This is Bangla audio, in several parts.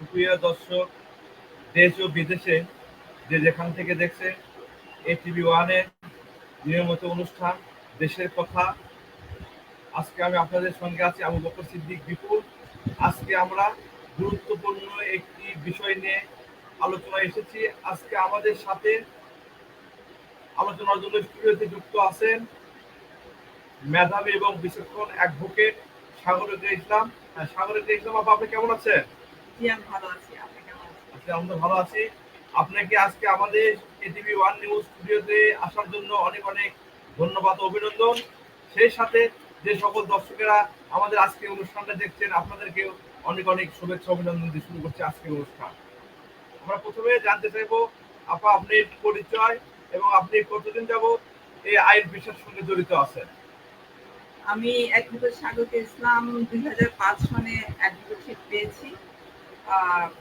সুপ্রিয় দর্শক দেশ ও বিদেশে যে যেখান থেকে দেখছে এই টিভি ওয়ানে নিয়মিত অনুষ্ঠান দেশের কথা। আজকে আমি আপনাদের সঙ্গে আছি আবু বকর সিদ্দিক বিপুল। আজকে আমরা গুরুত্বপূর্ণ একটি বিষয় নিয়ে আলোচনায় এসেছি। আজকে আমাদের সাথে আলোচনার জন্য স্টুডিওতে যুক্ত আছেন মেধাবী এবং বিচক্ষণ অ্যাডভোকেট সাগরিকা ইসলাম। হ্যাঁ, সাগরিকা ইসলাম আপা আপনি কেমন আছেন? ভালো আছি আপনি কেমন আছেন? আমরা ভালো আছি। আপনাকে আজকে আমাদের এটিভি ওয়ান নিউজ স্টুডিওতে আসার জন্য অনেক অনেক ধন্যবাদ অভিনন্দন। সেই সাথে যে সকল দর্শকেরা আমাদের আজকে অনুষ্ঠানটা দেখছেন আপনাদেরকে অনেক অনেক শুভেচ্ছা অভিনন্দন দিয়ে শুরু করছে আজকের অনুষ্ঠান। আমরা প্রথমে জানতে চাইব আপা আপনি পরিচয় এবং আপনি কতদিন যাবত এই আইন পেশার সঙ্গে জড়িত আছেন? আমি অ্যাডভোকেট স্বাগত ইসলাম। দুই হাজার পাঁচ সনে অ্যাডভোকেটশিপ পেয়েছি।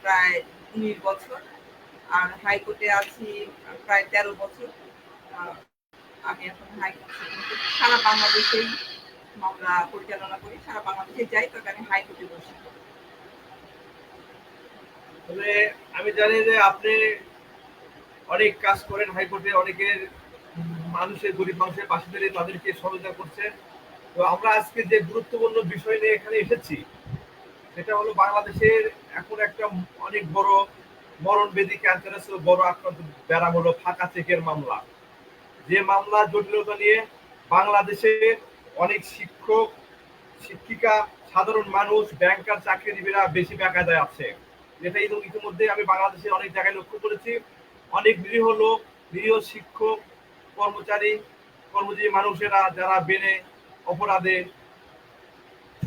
প্রায় উনিশ বছর। আর হাইকোর্টে আছি প্রায় তেরো বছর। আমি এখন হাইকোর্ট সারা বাংলাদেশেই মামলা পরিচালনা করি। সারা বাংলাদেশে যাই, তবে আমি হাইকোর্টে বসি। তবে আমি জানি যে আপনি অনেক কাজ করেন হাইকোর্টে, অনেকের মানুষের গরিব মানুষের পাশে দাঁড়িয়ে তাদেরকে সহযোগিতা করছেন। তো আমরা আজকে যে গুরুত্বপূর্ণ বিষয় নিয়ে এখানে এসেছি সেটা হলো বাংলাদেশের এখন একটা অনেক বড় মরণ বেদি ক্যান্সারের বড় আক্রান্ত ব্যারাম হলো ফাঁকা চেকের মামলা। যে মামলা জটিলতা নিয়ে বাংলাদেশে অনেক শিক্ষক, শিক্ষিকা, সাধারণ মানুষ ব্যাংকার চাকরিজীবীরা বেশি বেকায়দায় আছে। যেটা ইতি- ইতিমধ্যে আমি বাংলাদেশে অনেক জায়গায় লক্ষ্য করেছি। অনেক নিরীহ লোক, নিরীহ শিক্ষক, কর্মচারী, কর্মজীবী মানুষেরা যারা বেনে অপরাধে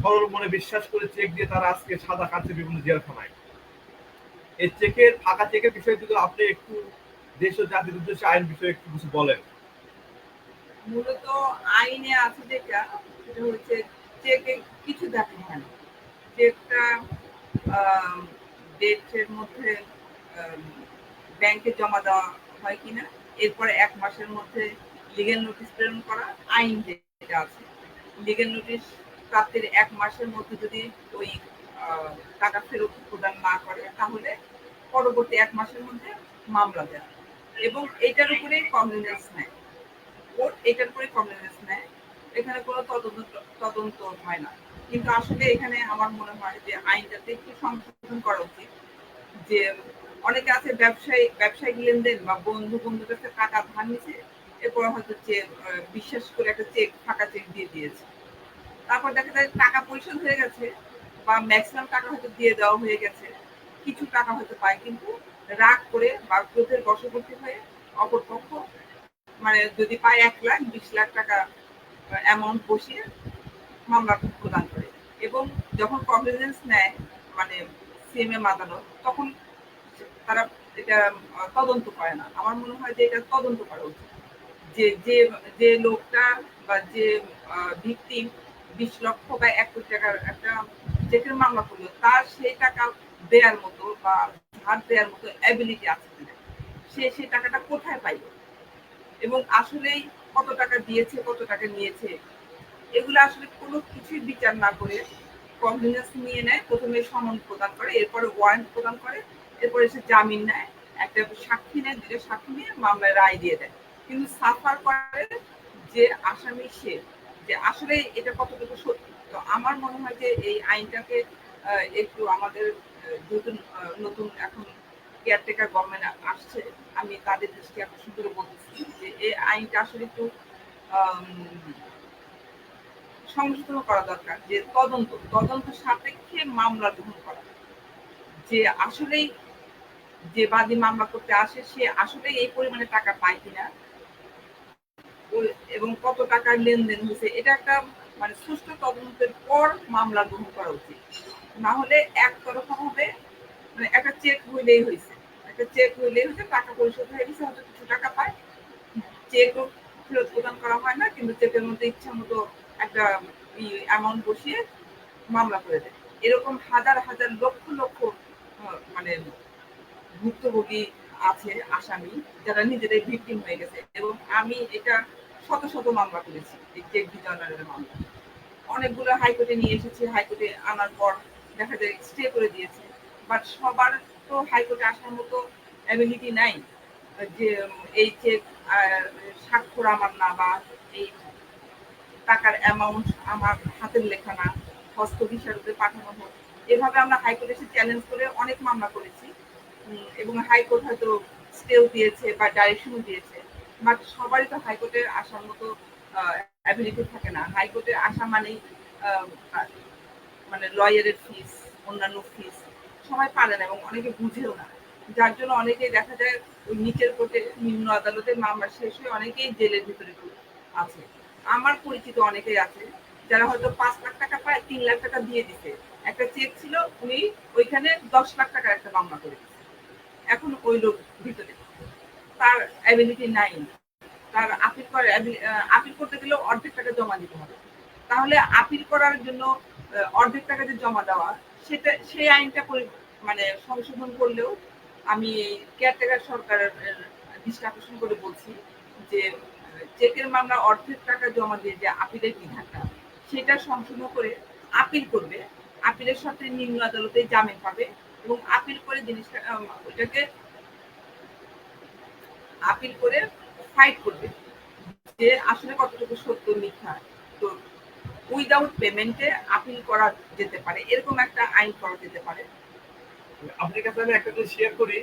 সরল মনে বিশ্বাস করে চেক দিয়ে তারা আজকে সাদা কাটছে বিভিন্ন জেলখানায়। এই চেকের ফাঁকা চেকের বিষয়ে যদি আপনি একটু দেশ ও জাতির উদ্দেশ্যে আইন বিষয়ে একটু কিছু বলেন। মূলত আইনে আছে যেটা, সেটা হচ্ছে চেকে কিছু দেখা হয় না চেকটা ডেটের মধ্যে ব্যাংকে জমা দেওয়া হয় কিনা, এরপরে এক মাসের মধ্যে লিগেল নোটিশ প্রেরণ করা, আইন যেটা আছে লিগেল নোটিশ প্রাপ্তির এক মাসের মধ্যে যদি ওই টাকা ফেরত প্রদান না করে, তাহলে পরবর্তী এক মাসের মধ্যে মামলা দেয় এবং এটার উপরে কমপ্লেন্স নেয়। কোর্ট এটার উপরে কমপ্লেন্স নেয়। এখানে কোনো তদন্ত তদন্ত হয় না। কিন্তু আসলে এখানে আমার মনে হয় যে আইনটাতে একটু সংশোধন করা উচিত। যে অনেকে আছে ব্যবসায়ী, ব্যবসায়িক লেনদেন বা বন্ধু বন্ধুর কাছে টাকা ধার নিছে এরপর হয়তো চেক বিশ্বাস করে একটা চেক ফাঁকা চেক দিয়ে দিয়েছে। তারপর দেখা যায় টাকা পরিশোধ হয়ে গেছে বা ম্যাক্সিমাম টাকা হয়তো দিয়ে দেওয়া হয়ে গেছে, কিছু টাকা হয়তো পায়, কিন্তু রাগ করে বা ক্রোধের বশবর্তী হয়ে অপরপক্ষ মানে যদি পায় এক লাখ, বিশ লাখ টাকা অ্যামাউন্ট বসিয়ে মামলা প্রদান করে। এবং যখন কমপ্লেন্স নেয় মানে সিএমএম আদালত তখন তারা এটা তদন্ত করে না। আমার মনে হয় যে এটা তদন্ত করা উচিত। যে যে যে লোকটা বা যে ভিকটিম বিশ লক্ষ বা এক কোটি টাকার একটা চেকের মামলা করল তার সেই টাকা দেওয়ার মতো বা ধার দেওয়ার মতো অ্যাবিলিটি আছে কিনা, সে সেই টাকাটা কোথায় পাইলো? এবং আসলেই কত টাকা দিয়েছে, কত টাকা নিয়েছে? এগুলো আসলে কোনো কিছুই বিচার না করে কনভিনেন্স নিয়ে নেয়, প্রথমে সমন প্রদান করে, এরপরে ওয়ারেন্ট প্রদান করে, এরপরে সে জামিন নেয়, একটা সাক্ষী নেয় দুটো সাক্ষী নিয়ে মামলায় রায় দিয়ে দেয়। কিন্তু সাফার করে যে আসামি সে যে আসলে এটা কতটুকু সত্যি? তো আমার মনে হয় যে এই আইনটাকে একটু আমাদের আহ, নতুন এখন কেয়ারটেকার গভর্নমেন্ট আসছে আমি তাদের দৃষ্টি আকর্ষণ করে বলতেছি যে এই আইনটা আসলে একটু সংশোধন করা দরকার যে তদন্ত তদন্ত সাপেক্ষে মামলা গ্রহণ করা। যে আসলেই যে বাদী মামলা করতে আসে সে আসলে এই পরিমাণে টাকা পায় কিনা এবং কত টাকার লেনদেন হয়েছে, এটা একটা মানে সুষ্ঠু তদন্তের পর মামলা গ্রহণ করা উচিত। না হলে একতরফা হবে মানে একটা চেক হইলেই হয়েছে। একটা চেক হইলেই হয়েছে, টাকা পরিশোধ হয়ে গেছে, হয়তো কিছু টাকা পায়। চেকও ফেরত প্রদান করা হয় না, কিন্তু চেকের মধ্যে ইচ্ছা মতো একটা অ্যামাউন্ট বসিয়ে মামলা করে দেয়। এরকম হাজার হাজার লক্ষ লক্ষ মানে ভুক্তভোগী আছে আসামি, যারা নিজেরাই ভিকটিম হয়ে গেছে। এবং আমি এটা শত শত মামলা করেছি অনেকগুলো হাইকোর্টে নিয়ে এসেছি, হাইকোর্টে আনার পর দেখা যায় স্টে করে দিয়েছে। বাট সবার তো হাইকোর্টে আসার মতো অ্যাবিলিটি নাই যে এই চেক স্বাক্ষর আমার না বা এই টাকার অ্যামাউন্ট আমার হাতের লেখা না, হস্ত বিচারকে পাঠানো হোক, এভাবে আমরা হাইকোর্টে এসে চ্যালেঞ্জ করে অনেক মামলা করেছি। এবং হাইকোর্ট হয়তো স্টেও দিয়েছে বা ডাইরেকশনও দিয়েছে। সবারই তো হাইকোর্টের আসার মতো অ্যাবিলিটি থাকে না। হাইকোর্টের আসা মানেই মানে লয়ারের ফিস অন্যান্য ফিস সবাই পারে না এবং অনেকে বুঝেও না। যার জন্য অনেকেই দেখা যায় ওই নিচের কোর্টে নিম্ন আদালতে মামলা শেষ হয়ে অনেকেই জেলের ভিতরে আছে। আমার পরিচিত অনেকেই আছে, যারা হয়তো পাঁচ লাখ টাকা পায়, তিন লাখ টাকা দিয়ে দিতে একটা চেক ছিল, উনি ওইখানে দশ লাখ টাকার একটা মামলা করে দিচ্ছে এখন ওই লোক ভিতরে। তার অ্যাবিলিটি নাই। তার আপিল করে আপিল করতে গেলেও অর্ধেক টাকা জমা দিতে হবে। তাহলে আপিল করার জন্য অর্ধেক টাকা যে জমা দেওয়া, সেটা, সেই আইনটা মানে সংশোধন করলেও আমি কেয়ারটেকার সরকারের দৃষ্টি আকর্ষণ করে বলছি যে চেকের মামলা অর্ধেক টাকা জমা দিয়ে যে আপিলের বিধানটা, সেটা সংশোধন করে আপিল করবে। আপিলের সাথে নিম্ন আদালতে জামিন পাবে এবং আপিল করে জিনিসটা ওইটাকে আপিল করে ফাইট করবে যে আসলে কতটুকু সত্য মিথ্যা। তো উইদাউট পেমেন্টে আপিল করা যেতে পারে, এরকম একটা আইন করা যেতে পারে। আপনার কাছে আমি একটা শেয়ার করি,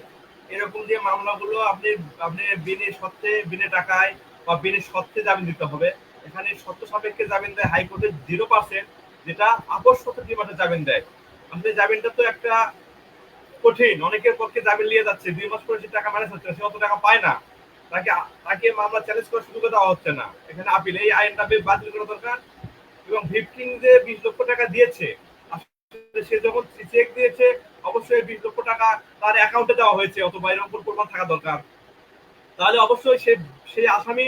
এরকম যে মামলাগুলো আপনি আপনি বিনে সত্ত্বে, বিনে টাকায় বা বিনে সত্ত্বে জামিন দিতে হবে, এখানে সত্য সাপেক্ষে জামিন দেয় হাইকোর্টের জিরো পার্সেন্ট যেটা আপস সত্য ডিমান্ডে জামিন দেয়। আপনি জামিনটা তো একটা কঠিন, অনেকের পক্ষে জামিন নিয়ে যাচ্ছে, দুই মাস পরে সে টাকা ম্যানেজ হচ্ছে সে অত টাকা পায় না। তাকে তাকে মামলা চ্যালেঞ্জ করার সুযোগ দেওয়া হচ্ছে না। এখানে আপিল, এই আইনটা বাতিল করা দরকার। এবং ভিকটিম যে বিশ লক্ষ টাকা দিয়েছে সে যখন চেক দিয়েছে, অবশ্যই বিশ লক্ষ টাকা তার অ্যাকাউন্টে দেওয়া হয়েছে, অথবা এরকম পরিমাণ থাকা দরকার। তাহলে অবশ্যই সে সেই আসামি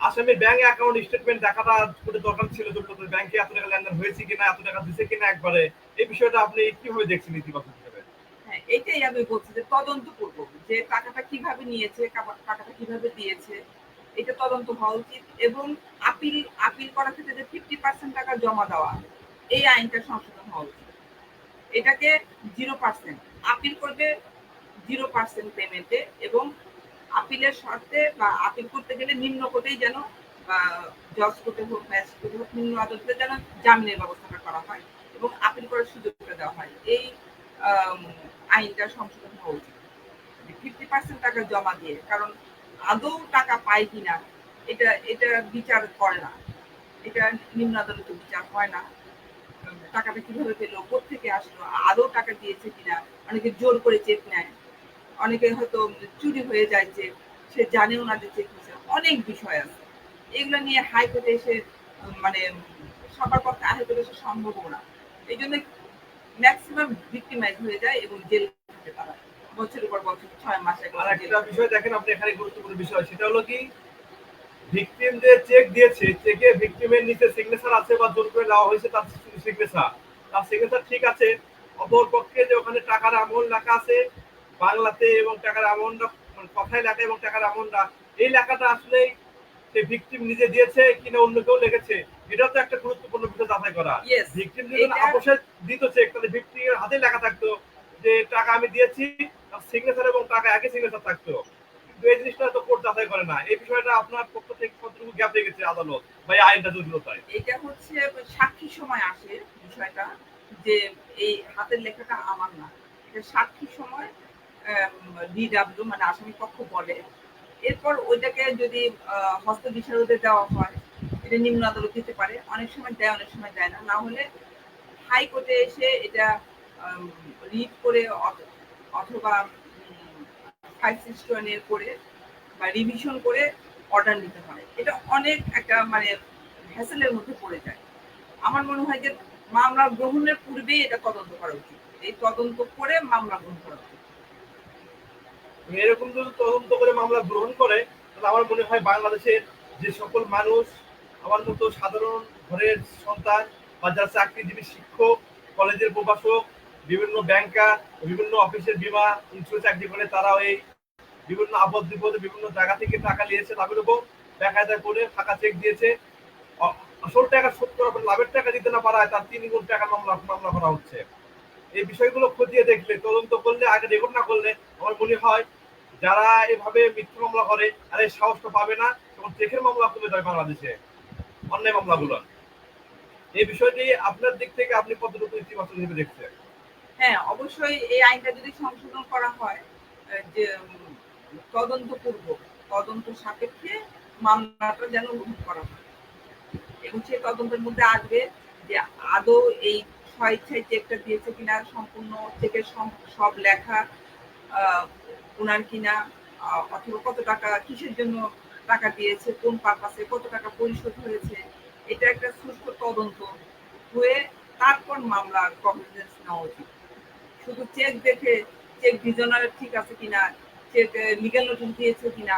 আসামির ব্যাংক অ্যাকাউন্ট স্টেটমেন্ট দেখাটা খুবই দরকার ছিল ব্যাংকে এত টাকা লেনদেন হয়েছে কিনা, এত টাকা দিছে কিনা একবারে। এই বিষয়টা আপনি কীভাবে দেখছেন ইতিবাচক? হ্যাঁ আমি বলছি যে তদন্ত করব, যে টাকাটা কীভাবে নিয়েছে টাকাটা কীভাবে দিয়েছে, এটা তদন্ত হওয়া উচিত এবং আপিল আপিল করার ক্ষেত্রে যে ফিফটি পার্সেন্ট টাকা জমা দেওয়া, এই আইনটা সংশোধন হওয়া উচিত। এটাকে জিরো পার্সেন্ট আপিল করবে জিরো পার্সেন্ট পেমেন্টে এবং আপিলের শর্তে বা আপিল করতে গেলে নিম্ন কোর্টেই যেন বা জজ কোর্টে হোক ম্যাচ কোর্টে হোক, নিম্ন আদালতে যেন জামিনের ব্যবস্থাটা করা হয় এবং আপিল করার সুযোগটা দেওয়া হয়। এই আইনটা সংশোধন হওয়া উচিত। ফিফটি পার্সেন্ট টাকা জমা দিয়ে, কারণ আদৌ টাকা পায় কিনা, এটা এটা বিচার করে না। এটা নিম্ন আদালতে বিচার হয় না। টাকাটা কীভাবে পেল থেকে আসলো, আদৌ টাকা দিয়েছে কিনা, অনেকে জোর করে চেক নেয়। অনেকে হয়তো চুরি হয়ে যায় চেক, সে জানেও না যে চেক হয়েছে। অনেক বিষয় আছে। এগুলো নিয়ে হাইকোর্টে এসে মানে সবার পক্ষে হাইকোর্টে এসে সম্ভবও না। এই জন্য ম্যাক্সিমাম ভিক্টিমাইজ হয়ে যায় এবং জেল খাটে তারা। বছরের পর বছর ছয় মাস এক একটা বিষয় দেখেন আপনি এখানে গুরুত্বপূর্ণ বিষয়। সেটা হলো কি ভিকটিম যে চেক দিয়েছে চেকে ভিকটিমের নিচে সিগনেচার আছে বা জোর করে দেওয়া হয়েছে তার সিগনেচার তার সিগনেচার ঠিক আছে অপর পক্ষে যে ওখানে টাকার অ্যামাউন্ট লেখা আছে বাংলাতে এবং টাকার অ্যামাউন্টটা মানে কথায় লেখা এবং টাকার অ্যামাউন্টটা এই লেখাটা আসলে সে ভিকটিম নিজে দিয়েছে কিনা অন্য কেউ লেগেছে এটা তো একটা গুরুত্বপূর্ণ বিষয় যাচাই করা। ভিকটিম আপোষে দিত চেক তাহলে ভিকটিমের হাতে লেখা থাকতো যে টাকা আমি দিয়েছি সিগনেচার এবং টাকা একই সিগনেচার থাকতো। কিন্তু এই জিনিসটা তো কোর্ট যাচাই করে না। এই বিষয়টা আপনার পক্ষ থেকে কতটুকু গ্যাপ রেখেছে আদালত বা এই আইনটা জটিলতায় এটা হচ্ছে সাক্ষী সময় আসে বিষয়টা যে এই হাতের লেখাটা আমার না। এটা সাক্ষী সময় ডিডাব্লিউ মানে আসামি পক্ষ বলে। এরপর ওইটাকে যদি হস্ত বিচারকদের দেওয়া হয় এটা নিম্ন আদালত দিতে পারে। অনেক সময় দেয়, অনেক সময় দেয় না। না হলে হাইকোর্টে এসে এটা রিড করে অথবা ফাইভ সিক্স এর করে বা রিভিশন করে অর্ডার নিতে হয়। এটা অনেক একটা মানে হ্যাসেলের মধ্যে পড়ে যায়। আমার মনে হয় যে মামলা গ্রহণের পূর্বেই এটা তদন্ত করা উচিত। এই তদন্ত করে মামলা গ্রহণ করা উচিত। এরকম যদি তদন্ত করে মামলা গ্রহণ করে, তাহলে আমার মনে হয় বাংলাদেশের যে সকল মানুষ আমার মতো সাধারণ ঘরের সন্তান বা যারা চাকরিজীবী শিক্ষক, কলেজের প্রভাষক, বিভিন্ন ব্যাংকার বিভিন্ন অফিসের বিমা ইন্স্যুরেন্স চাকরি করে তারাও এই বিভিন্ন আপদ বিপদে বিভিন্ন জায়গা থেকে টাকা নিয়েছে লাভের উপর। বেকায়দা করে ফাঁকা চেক দিয়েছে। আসল টাকা শোধ করার পর লাভের টাকা দিতে না পারায় তার তিন গুণ টাকা মামলা মামলা করা হচ্ছে। এই বিষয়গুলো খতিয়ে দেখলে, তদন্ত করলে, আগে রেকর্ড না করলে আমার মনে হয় যারা এভাবে মিথ্যা মামলা করে আর এই সাহসটা পাবে না তখন চেকের মামলা কমে যাবে বাংলাদেশে। অন্যায় মামলাগুলো এই বিষয়টি আপনার দিক থেকে আপনি কতটুকু ইতিবাচক হিসেবে দেখছেন? হ্যাঁ অবশ্যই এই আইনটা যদি সংশোধন করা হয় যে, তদন্তপূর্বক, তদন্ত সাপেক্ষে মামলাটা যেন গ্রহণ করা হয়। এবং সেই তদন্তের মধ্যে আসবে যে আদৌ এই স্বেচ্ছায় চেকটা দিয়েছে কিনা, সম্পূর্ণ চেকের সব লেখা ওনার কিনা অথবা কত টাকা, কিসের জন্য টাকা দিয়েছে, কোন পারপাসে কত টাকা পরিশোধ হয়েছে, এটা একটা সুষ্ঠু তদন্ত হয়ে তারপর মামলার কগনিজেন্স নেওয়া উচিত। শুধু চেক দেখে চেক ডিজনার ঠিক আছে কিনা চেক লিগ্যাল নোটিশ দিয়েছে কিনা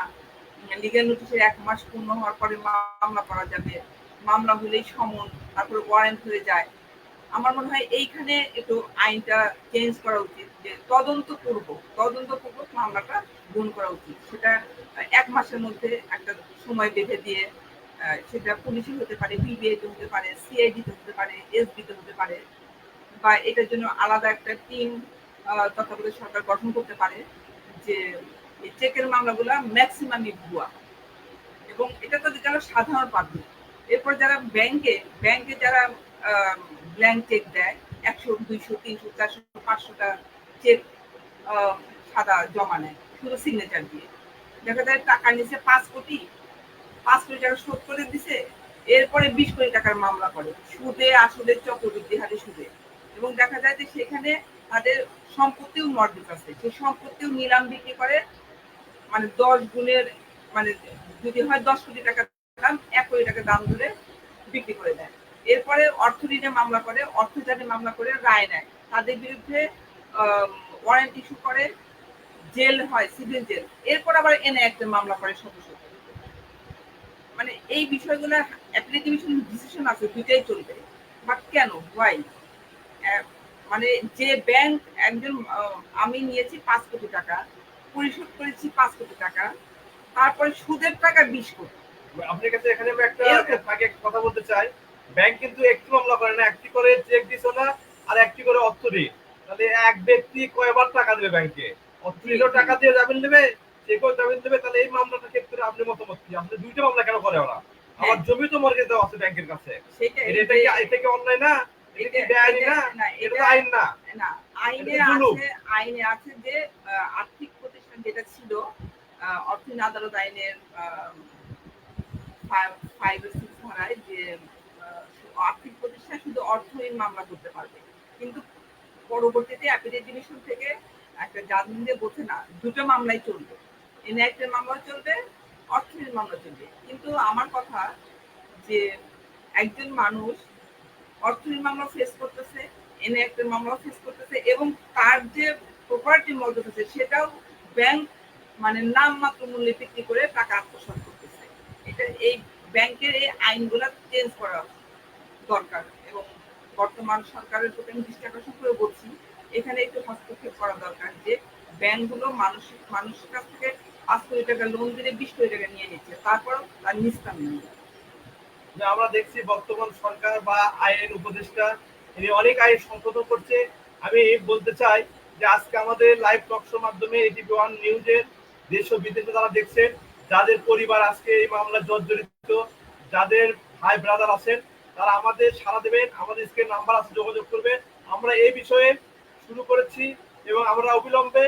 লিগ্যাল নোটিশের এক মাস পূর্ণ হওয়ার পরে মামলা করা যাবে। মামলা হলেই সমন, তারপরে ওয়ারেন্ট হয়ে যায়। আমার মনে হয় এইখানে একটু আইনটা চেঞ্জ করা উচিত, যে তদন্ত পূর্বক তদন্ত পূর্বক মামলাটা গ্রহণ করা উচিত। সেটা এক মাসের মধ্যে একটা সময় বেঁধে দিয়ে সেটা পুলিশই হতে পারে বিবিআইতে হতে পারে সিআইডিতে হতে পারে এসবিতে হতে পারে, বা এটার জন্য আলাদা একটা টিম তত্ত্বাবধায়ক সরকার গঠন করতে পারে, যে চেকের মামলাগুলো ম্যাক্সিমামই ভুয়া। এবং এটা তো গেল সাধারণ পাবলিক এরপর যারা ব্যাংকে ব্যাংকে যারা ব্ল্যাঙ্ক চেক দেয়, একশো, দুইশো, তিনশো, চারশো, পাঁচশোটা চেক সাদা জমা নেয়, শুধু সিগনেচার দিয়ে। দেখা যায় টাকা নিচে পাঁচ কোটি পাঁচ কোটি টাকা শোধ করে দিছে, এরপরে বিশ কোটি টাকার মামলা করে, সুদে, আসলে, চক্রবৃদ্ধি হারে সুদে। এবং দেখা যায় যে সেখানে তাদের সম্পত্তিও মর্জিত আছে, সেই সম্পত্তিও নিলাম বিক্রি করে মানে দশ গুণের মানে যদি হয় দশ কোটি টাকা দাম, এক কোটি টাকা দাম ধরে বিক্রি করে দেয়। এরপরে অর্থ ঋণে মামলা করে অর্থজানে মামলা করে রায় নেয়। তাদের বিরুদ্ধে ওয়ারেন্ট ইস্যু করে জেল হয় সিভিল জেল। এরপর আবার এনে একটা মামলা করে শত শত মানে এই বিষয়গুলো অ্যাপ্লিকেশন ডিসিশন আছে দুইটাই চলবে। বাট কেন? ওয়াই মানে যে ব্যাংক একজন আমি নিয়েছি পাঁচ কোটি টাকা পরিশোধ করেছি পাঁচ কোটি টাকা তারপরে সুদের টাকা বিশ কোটি। আপনার কাছে এখানে একটা কথা বলতে চাই। ব্যাংক কিন্তু একটি মামলা করে না একটি করে চেক দিছ না আর একটি করে অর্থ ঋণ তাহলে এক ব্যক্তি কয়বার টাকা দেবে ব্যাংকে? অর্থ ঋণও টাকা দিয়ে জামিন দেবে চেকও জামিন দেবে তাহলে এই মামলাটার ক্ষেত্রে আপনি মতামত কি? আপনি দুইটা মামলা কেন করে ওরা আমার হ্যাঁ। জমি তো মর্গেজ দেওয়া আছে ব্যাংকের কাছে। এটা কি এটা কি অন্যায় না? আইন আছে আইনে আছে যে আর্থিক প্রতিষ্ঠান যেটা ছিল অর্থনীতি আদালত আইনের ফাইভ সিক্স ধারায় যে আহ, আর্থিক প্রতিষ্ঠান শুধু অর্থহীন মামলা করতে পারবে। কিন্তু পরবর্তীতে অ্যাপিলেট ডিভিশন থেকে একটা জামিন দিয়ে বলছে, না, দুটো মামলাই চলবে। এনআইটের মামলা চলবে, অর্থহীন মামলা চলবে। কিন্তু আমার কথা যে একজন মানুষ অর্থহীন মামলা ফেস করতেছে এনে একটা মামলা ফেস করতেছে এবং তার যে প্রপার্টি মজুদ আছে সেটাও ব্যাংক মানে নামমাত্র মূল্যে বিক্রি করে টাকা আত্মসাৎ করতেছে। এটা এই ব্যাংকের এই আইনগুলো চেঞ্জ করা দরকার এবং বর্তমান সরকারের প্রতি আমি দৃষ্টি আকর্ষণ করে বলছি, এখানে একটু হস্তক্ষেপ করা দরকার যে ব্যাংকগুলো মানুষ মানুষের কাছ থেকে পাঁচ কোটি টাকা লোন দিলে বিশ কোটি টাকা নিয়ে নিচ্ছে, তারপরও তার নিস্তার নেই। আমরা দেখছি বর্তমান সরকার বা আইন উপদেষ্টা, তিনি অনেক আইন সংশোধন করছে। আমি বলতে চাই যে আজকে আমাদের লাইভ টকশোর মাধ্যমে এটিভি ওয়ান নিউজের দেশ ও বিদেশে যারা দেখছেন, যাদের পরিবার আজকে এই মামলায় জর্জরিত, যাদের ভাই ব্রাদার আছেন তারা আমাদের সারা দেবেন, আমাদের স্ক্রিন নাম্বার আছে, যোগাযোগ করবেন। আমরা এই বিষয়ে শুরু করেছি এবং আমরা অবিলম্বে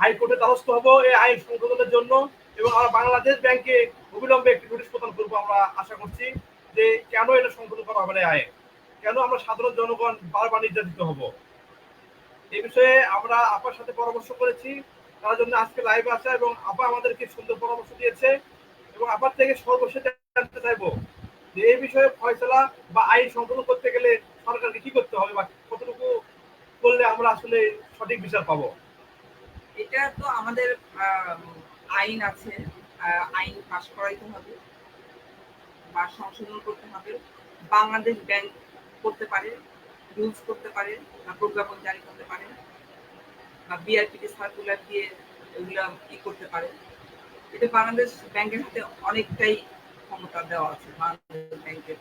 হাইকোর্টে দ্বারস্থ হব এই আইন সংশোধনের জন্য এবং আমরা বাংলাদেশ ব্যাংকে অবিলম্বে একটি নোটিশ প্রদান করব আমরা আশা করছি যে কেন এটা সংশোধন করা হবে না আইন? কেন আমরা সাধারণ জনগণ বারবার নির্যাতিত হব? এই বিষয়ে আমরা আপার সাথে পরামর্শ করেছি। তার জন্য আজকে লাইভ আসা এবং আপা আমাদেরকে সুন্দর পরামর্শ দিয়েছে এবং আপার থেকে সর্বশেষ জানতে চাইব। যে এই বিষয়ে ফয়সলা বা আইন সংশোধন করতে গেলে সরকারকে কি করতে হবে বা কতটুকু করলে আমরা আসলে সঠিক বিচার পাবো? এটা তো আমাদের আইন আছে। আইন পাশ করাইতে হবে বা সংশোধন করতে হবে। বাংলাদেশ ব্যাংক করতে পারে, রুলস করতে পারে বা প্রজ্ঞাপন জারি করতে পারে বা বিআরপিটি সার্কুলার দিয়ে এগুলা কি করতে পারে। এটা বাংলাদেশ ব্যাংকের হাতে অনেকটাই ক্ষমতা দেওয়া আছে বাংলাদেশ ব্যাংকের।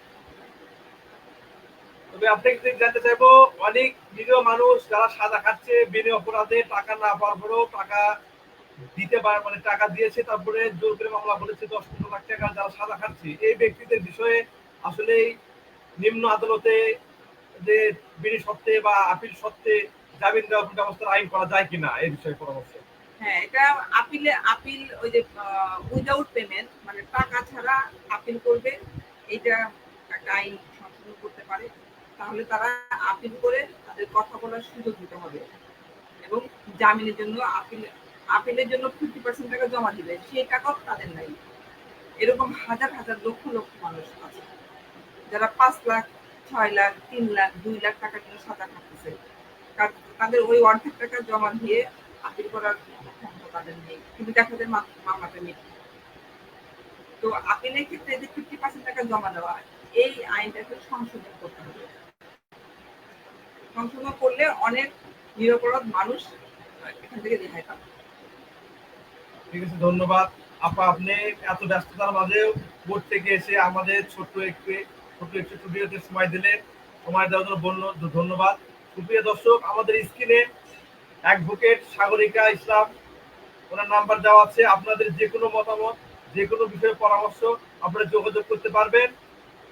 তবে আপনাকে জানতে চাইব, অনেক নিরীহ মানুষ যারা সাদা খাচ্ছে, বিনে অপরাধে টাকা না পাওয়ার টাকা দিতে পারে মানে টাকা দিয়েছে, তারপরে জোর করে মামলা বলেছে দশ পনেরো লাখ টাকা যারা সাদা খাচ্ছে, এই ব্যক্তিদের বিষয়ে আসলে নিম্ন আদালতে যে বিনি সত্ত্বে বা আপিল সত্ত্বে জামিন দেওয়ার ব্যবস্থা আইন করা যায় কিনা, এই বিষয়ে পরামর্শ? হ্যাঁ এটা আপিলে আপিল ওই যে উইদাউট পেমেন্ট মানে টাকা ছাড়া আপিল করবে। এটা একটা আইন সংশোধন করতে পারে। তাহলে তারা আপিল করে, তাদের কথা বলার সুযোগ দিতে হবে। এবং জামিনের জন্য আপিল আপিলের জন্য ফিফটি পার্সেন্ট টাকা জমা দিবে। সেই টাকাও তাদের নাই। এরকম হাজার হাজার লক্ষ লক্ষ মানুষ আছে। যারা পাঁচ লাখ, ছয় লাখ, তিন লাখ, দুই লাখ টাকার জন্য সাজা খাটতেছে। তাদের ওই অর্ধেক টাকা জমা দিয়ে আপিল করার তাদের নেই, কিন্তু নেই। তো আপিলের ক্ষেত্রে যে ফিফটি পার্সেন্ট টাকা জমা দেওয়া এই আইনটাকে সংশোধন করতে হবে। সংশোধন করলে অনেক নিরপরাধ মানুষ এখান থেকে রেহাই পাবে। ঠিক আছে, ধন্যবাদ। আপা, আপনি এত ব্যস্ততার মাঝেও বোর্ড থেকে এসে আমাদের ছোট্ট একটু ছোট্ট একটু স্টুডিওতে সময় দিলেন, সময় দেওয়ার জন্য ধন্যবাদ। সুপ্রিয় দর্শক, আমাদের স্ক্রিনে অ্যাডভোকেট সাগরিকা ইসলাম ওনার নাম্বার দেওয়া আছে, আপনাদের যে কোনো মতামত, যে কোনো বিষয়ে পরামর্শ আপনারা যোগাযোগ করতে পারবেন।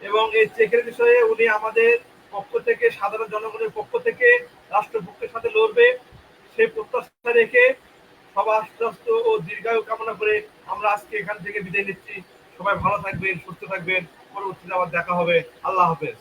এবং এই চেকের বিষয়ে উনি আমাদের পক্ষ থেকে, সাধারণ জনগণের পক্ষ থেকে রাষ্ট্রপক্ষের সাথে লড়বে। সেই প্রত্যাশা রেখে সবার স্বাস্থ্য ও দীর্ঘায়ু কামনা করে আমরা আজকে এখান থেকে বিদায় নিচ্ছি। সবাই ভালো থাকবেন, সুস্থ থাকবেন। পরবর্তীতে আবার দেখা হবে। আল্লাহ হাফেজ।